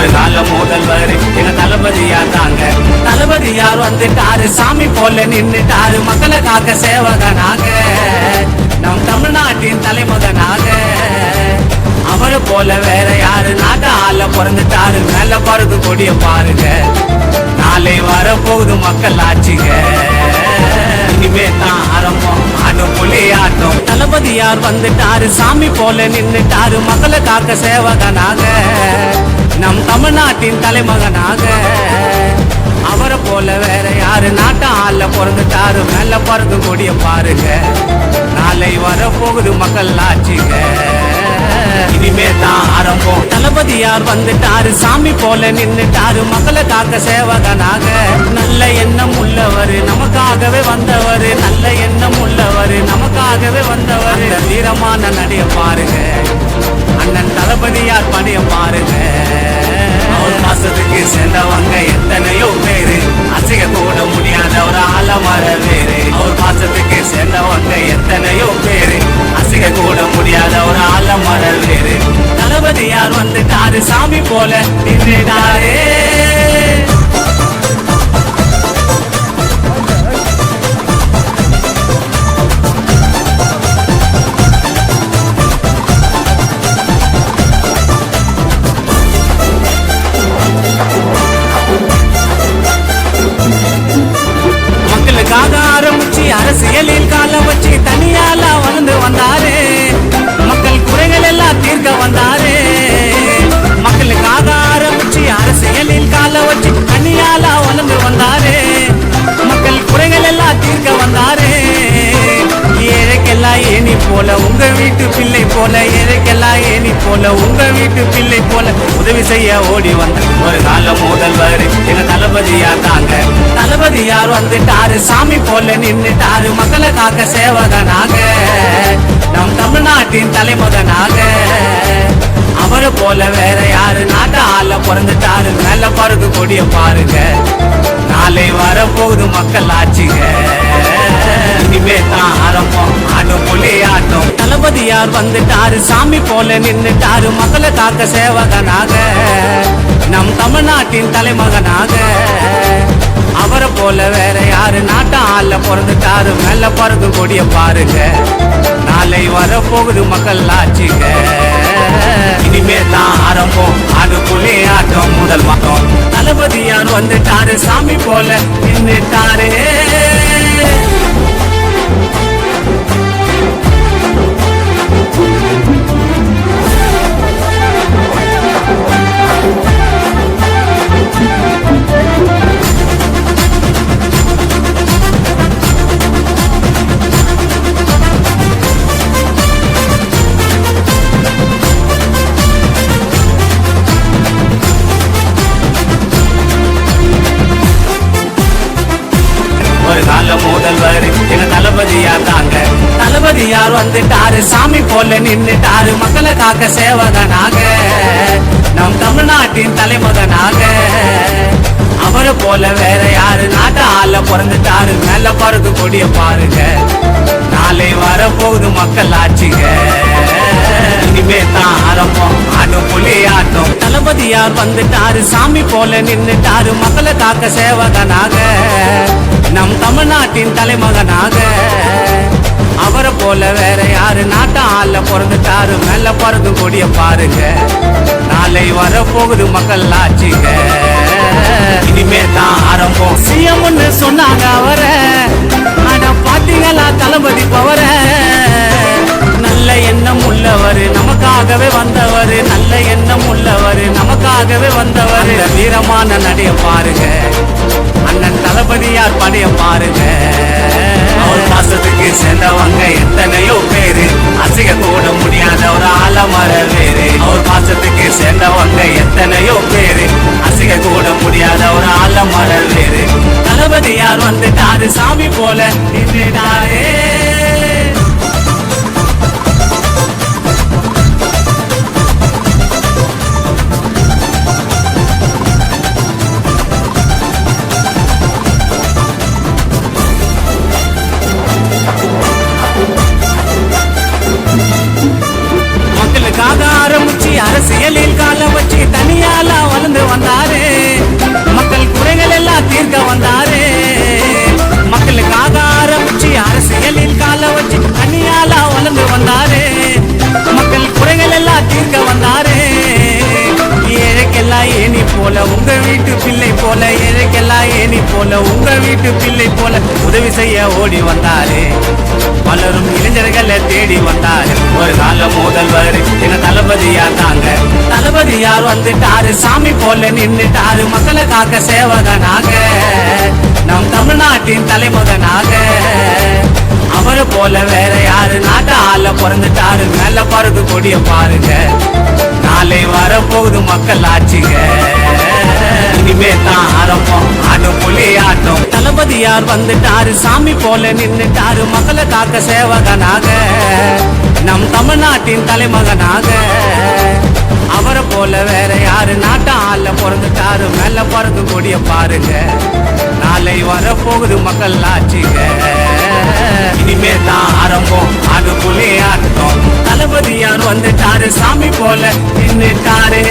ஒரு கால முதல்வர். எங்க தளபதியா தாங்க. தளபதியார் வந்துட்டாரு சாமி போல நின்னுட்டாரு. மக்களை காக்க சேவகனாக. நம் தமிழ்நாட்டின் தலைமகனாக. அவரை போல வேற யாரு? நாட்டு ஆள பிறந்துட்டாரு. மேல பறந்து கொடிய பாருங்க. நாளை வர போகுது மக்கள் ஆட்சிங்க இனிமே தான் ஆரம்பம். ஆடும் புலி ஆட்டம். தளபதியார் வந்துட்டாரு சாமி போல நின்னுட்டாரு. மக்களை காக்க சேவகனாக. நம் தமிழ்நாட்டின் தலைமகனாக. அவரை போல வேற யாரு? நாட்டம் ஆள்ல பிறந்துட்டாரு மேல பிறந்து கொடிய பாருங்க. நாளை வர போகுது மக்கள் ஆட்சிங்க. இனிமே தான் ஆரம்பம். தளபதியார் வந்துட்டாரு சாமி போல நின்னுட்டாரு மக்களை காக்க சேவகனாக. நல்ல எண்ணம் உள்ளவர் நமக்காகவே வந்தவர். நல்ல எண்ணம் உள்ளவர் நமக்காகவே வந்தவர். வீரமான நடிகை பாருங்க. அண்ணன் தளபதியார் பணிய பாருங்க. அவர் மாசத்துக்கு சேர்ந்தவங்க எத்தனையோ பேரு. அசைய கூட முடியாத ஒரு ஆலமர வேறு அவர் மாசத்துக்கு சேர்ந்தவங்க எத்தனையோ பேரு. அசைய கூட முடியாத ஒரு ஆலமர வேறு தளபதியார் வந்துட்டாரு சாமி போல நின்றுடாரு போல உங்க வீட்டு பிள்ளை போல உதவி செய்ய ஓடி வந்த ஒரு கால முதல்வர் எங்க தளபதியா தாங்க. தளபதியார் வந்துட்டாரு சாமி போல நின்னுட்டாரு மக்களை காக்க சேவகனாக. நம் தமிழ்நாட்டின் தலைமகனாக. அவரை போல வேற யாரு? நாட்டு ஆள பிறந்துட்டாரு நல்ல பறகு கொடிய பாருங்க. நாளை வர மக்கள் ஆட்சிங்க. இனிமே தான் ஆரம்பம் ஆடும் புலி ஆட்டம் தளபதியார் வந்துட்டாரு சாமி போல நின்னுட்டாரு. மக்களை காக்க சேவகனாக நம் தமிழ்நாட்டின் தலைமகனாக. அவரை போல வேற யாரு? நாட்டு ஆள்ல பிறந்துட்டாரு. மேல பறந்து கொடிய பாருங்க. நாளை வர போகுது மக்கள் ஆட்சிங்க இனிமே தான் ஆரம்பம் அது புலி ஆட்டம் முதல் மாட்டம் தளபதியார் வந்துட்டாரு சாமி போல நின்றுட்டாரு ஒரு அவர் வந்துட்டாரு சாமி போல நின்னுட்டாரு. மக்களை காக்க சேவகனாக நம் தமிழ்நாட்டின் தலைமகனாக. அவரை போல வேற யாரு? நாட்டு ஆள பிறந்துட்டாரு. மேல பறந்து கொடிய பாருங்க. நாளை வர போகுது மக்கள் ஆட்சிங்க. இனிமே தான் ஆரம்பம். ஆடும் புலி ஆட்டம் தளபதியார் வந்துட்டாரு சாமி போல நின்னுட்டாரு. மக்களை காக்க சேவகனாக நம் தமிழ்நாட்டின் தலைமகனாக. அவரை போல வேற யாரு? நாட்டம் ஆள்ல பிறந்துட்டாரு. மேல பறந்து கொடிய பாருங்க. நாளை வர போகுது மக்கள் ஆச்சுங்க இனிமே தான் ஆரம்பம் சிஎம்னு சொன்னாங்க அவரை. ஆனா பாத்தீங்களா? தளபதி பவர. நல்ல எண்ணம் உள்ளவர் நமக்காகவே வந்தவர். நல்ல எண்ணம் உள்ளவர் நமக்காகவே வந்தவர். வீரமான நடைய பாருங்க. அண்ணன் தளபதியார் படைய பாருங்க. பாசத்துக்கு சேர்ந்தவங்க எத்தனையோ பேரு? அசைக்க கூட முடியாத ஒரு ஆலமர வேறு. அவர் பாசத்துக்கு சேர்ந்தவங்க எத்தனையோ பேரு? அசைக்க கூட முடியாத ஒரு ஆலமர வேறு. தளபதியார் வந்துட்டாரு? சாமி போல நின்றுட்டாரே. தீர்க்க வந்தாரே. ஏழைக்கெல்லாம் ஏனி போல உங்க வீட்டு பிள்ளை போல ஏழைக்கெல்லாம் ஏனி போல உங்க வீட்டு பிள்ளை போல உதவி செய்ய ஓடி வந்தாரே. பலரும் இளைஞர்களை தேடி வந்தாரு. ஒரு கால முதல்வர் எங்க தளபதியா தாங்க. தளபதி யார் வந்துட்டாரு சாமி போல நின்னுட்டாரு மக்களை காக்க சேவகனாக. நம் தமிழ்நாட்டின் தலைமகனாக. அவரை போல வேற யாரு? நாட்ட ஆள பிறந்துட்டாரு. மேல பறக்கு கொடிய பாருங்க. நாளை வரப்போகுது மக்கள் ஆட்சிங்க. இனிமே தான் ஆரம்பம். ஆட்டம் புலி ஆட்டம். தளபதி யார் வந்துட்டாரு. சாமி போல நின்னுட்டாரு. மக்களை காக்க சேவகனாக. நம் தமிழ்நாட்டின் தலைமகனாக. அவரை போல வேற யாரு? நாட்ட ஆள பிறந்துட்டாரு. மேல பிறந்து கொடிய பாருங்க. நாளை வரப்போகுது மக்கள் ஆட்சிங்க. இனிமே தான் ஆரம்பம். அது புலி ஆட்டம் தளபதி யார் வந்துட்டாரு சாமி போல நின்னுட்டாரு.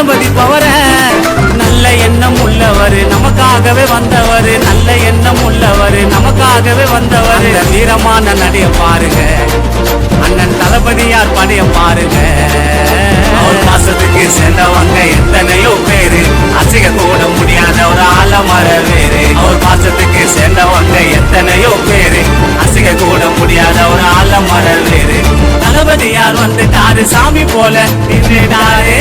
தளபதி பவர நல்ல எண்ணம் உள்ளவர் நமக்காகவே வந்தவர் நல்ல எண்ணம் உள்ளவர் நமக்காகவே வந்தவர். வீரமான நடைய பாருங்க. அண்ணன் தளபதியார் படைய பாருங்க. அவர் மாசத்துக்கு சேர்ந்தவங்க எத்தனையோ பேரு. அசைக்க கூட முடியாத ஒரு ஆலமர வேறு. அவர் மாசத்துக்கு சேர்ந்தவங்க எத்தனையோ பேரு. அசைக்க கூட முடியாத ஒரு ஆலமர வேறு. தளபதி யார் வந்துட்டாரு சாமி போல. நின்றுடாரே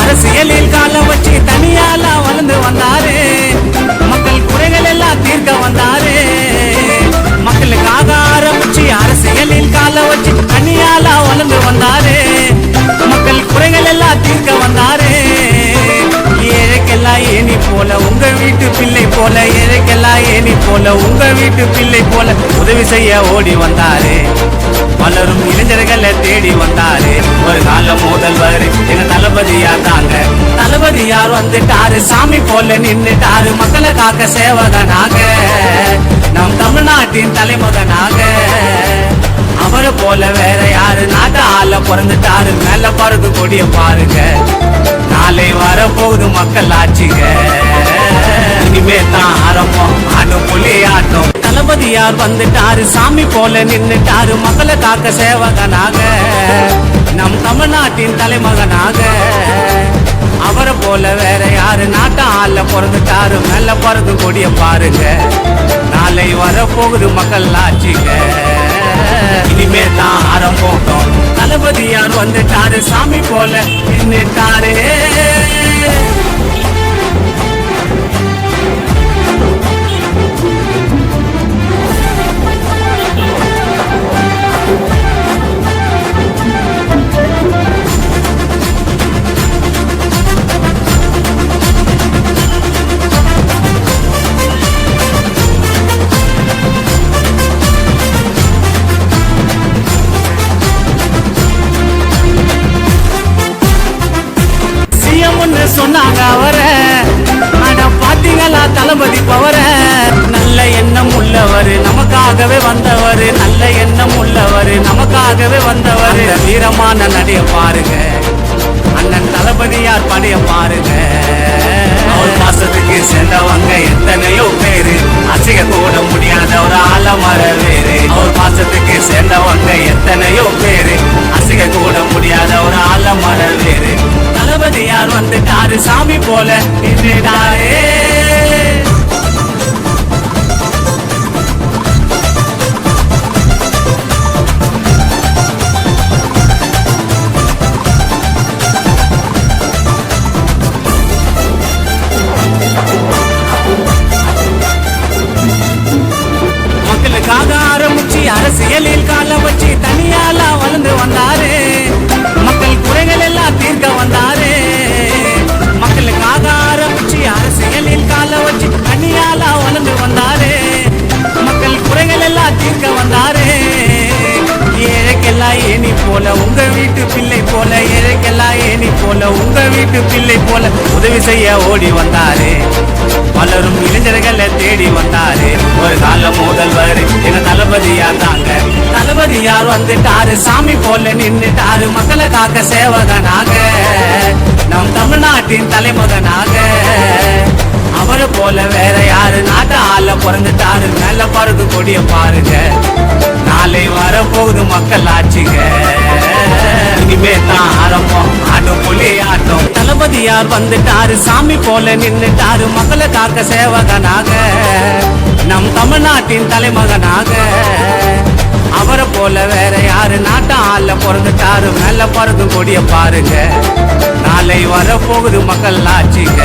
அரசியலில் காலம் வச்சு தனியால வளர்ந்து வந்தாரு. மக்கள் குறைகள் எல்லாம் தீர்க்க வந்தாரு. மக்களுக்காக ஆரம்பிச்சு அரசியலில் காலம் வச்சு தனியால வளர்ந்து வந்தாரு. மக்கள் குறைகள் எல்லாம் தீர்க்க வந்தாரு. ஏழைக்கெல்லாம் ஏனி போல உங்க வீட்டு பிள்ளை போல ஏழைக்கெல்லாம் ஏனி போல உங்க வீட்டு பிள்ளை போல உதவி செய்ய ஓடி வந்தாரு. தளபதி வந்துட்டாரு. சாமி போல நின்னுட்டாரு. மக்களை காக்க சேவகனாக. நம் தமிழ்நாட்டின் தலைமகனாக. அவரை போல வேற யாரு? நாட்டு ஆள பிறந்துட்டாரு. மேல பறந்து கொடிய பாருங்க. நாளை வர போகுது மக்கள் ஆட்சிங்க. இனிமே தான் ஆரம்பம். ஆடும் புலி ஆட்டம் தளபதியார் வந்துட்டாரு. சாமி போல நின்னுட்டாரு. மக்களை காக்க சேவகனாக. நம் தமிழ்நாட்டின் தலைமகனாக. அவரை போல வேற யாரு? நாட்டம் ஆள பிறந்துட்டாரு மேல பிறந்து கொடிய பாருங்க. நாளை வர போகுது மக்கள் ஆட்சிங்க. இனிமே தான் ஆரம்பம். தளபதியார் வந்துட்டாரு சாமி போல நின்னுட்டாரு. நமக்காகவே வந்தவர். வீரமான நடைய பாருங்க. அண்ணன் தளபதியார் படைய பாருங்க. அவர் மாசத்துக்கு சேர்ந்தவங்க எத்தனையோ பேரு அசைக்க உங்க வீட்டு பிள்ளை போல ஏழைக்கெல்லாம் ஏனி போல உங்க வீட்டு பிள்ளை போல. உதவி செய்ய ஓடி வந்தாரு. பலரும் இளைஞர்களை தேடி வந்தாரு. ஒரு கால முதல்வர் எங்க தளபதியா தாங்க. தளபதி யார் வந்துட்டாரு சாமி போல நின்னுட்டாரு. மக்களை காக்க சேவகனாக நம் தமிழ்நாட்டின் தலைமகனாக. அவரை போல வேற யாரு? நாட்டு ஆள பிறந்துட்டாரு. மேல பருது கொடிய பாருங்க. நாளை வரப்போகுது மக்கள் ஆட்சிங்க. இனிமே தான் ஆரம்பம். ஆட்டம் புலி ஆட்டம். தளபதி யார் வந்துட்டாரு சாமி போல நின்னுட்டாரு. மக்களை காக்க சேவகனாக நம் தமிழ்நாட்டின் தலைமகனாக. அவரை போல வேற யாரு? நாட்டு ஆள்ல பிறந்துட்டாரு மேல பிறந்து கொடிய பாருங்க. நாளை வரப்போகுது மக்கள் ஆட்சிங்க.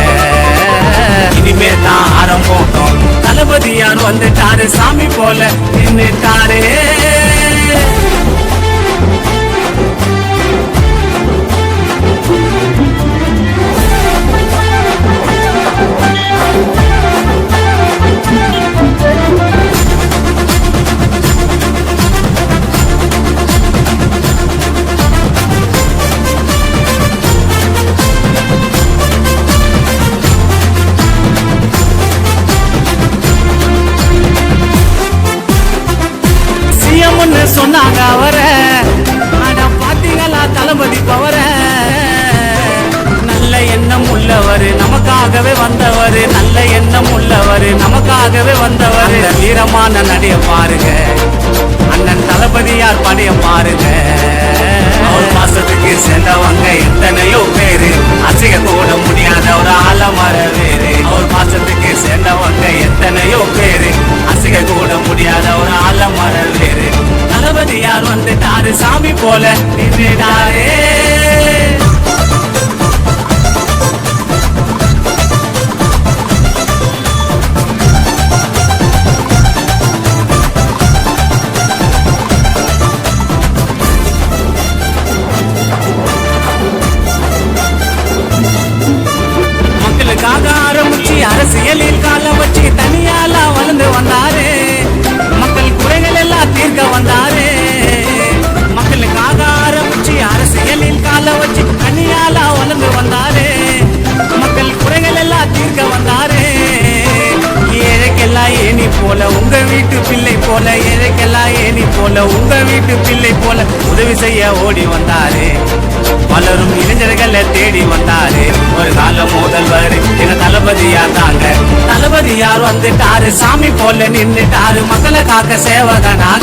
இனிமே தான் ஆரம்பம். தளபதியார் வந்துட்டாரு சாமி போல நின்னுட்டாரு. தளபதியார் படைய மாறுங்க. அவர் மாசத்துக்கு சென்றவங்க எத்தனையோ பேரு. அசைய கூட முடியாத ஒரு ஆலமர வேறு அவர் மாசத்துக்கு சென்றவங்க எத்தனையோ பேரு. அசைய கூட முடியாத ஒரு ஆலமர வேறு தளபதி யார் வந்துட்டாரு? சாமி போல நின்றுடாரே போல ஏழைக்கெல்லாம் ஏனி போல உங்க வீட்டு பிள்ளை போல உதவி செய்ய ஓடி வந்தாரு. பலரும் இளைஞர்களை தேடி வந்தாரு. ஒரு கால முதல்வர் என தளபதியா தாங்க. தளபதி யார் வந்துட்டாரு? சாமி போல நின்னுட்டாரு. மக்களை காக்க சேவகனாக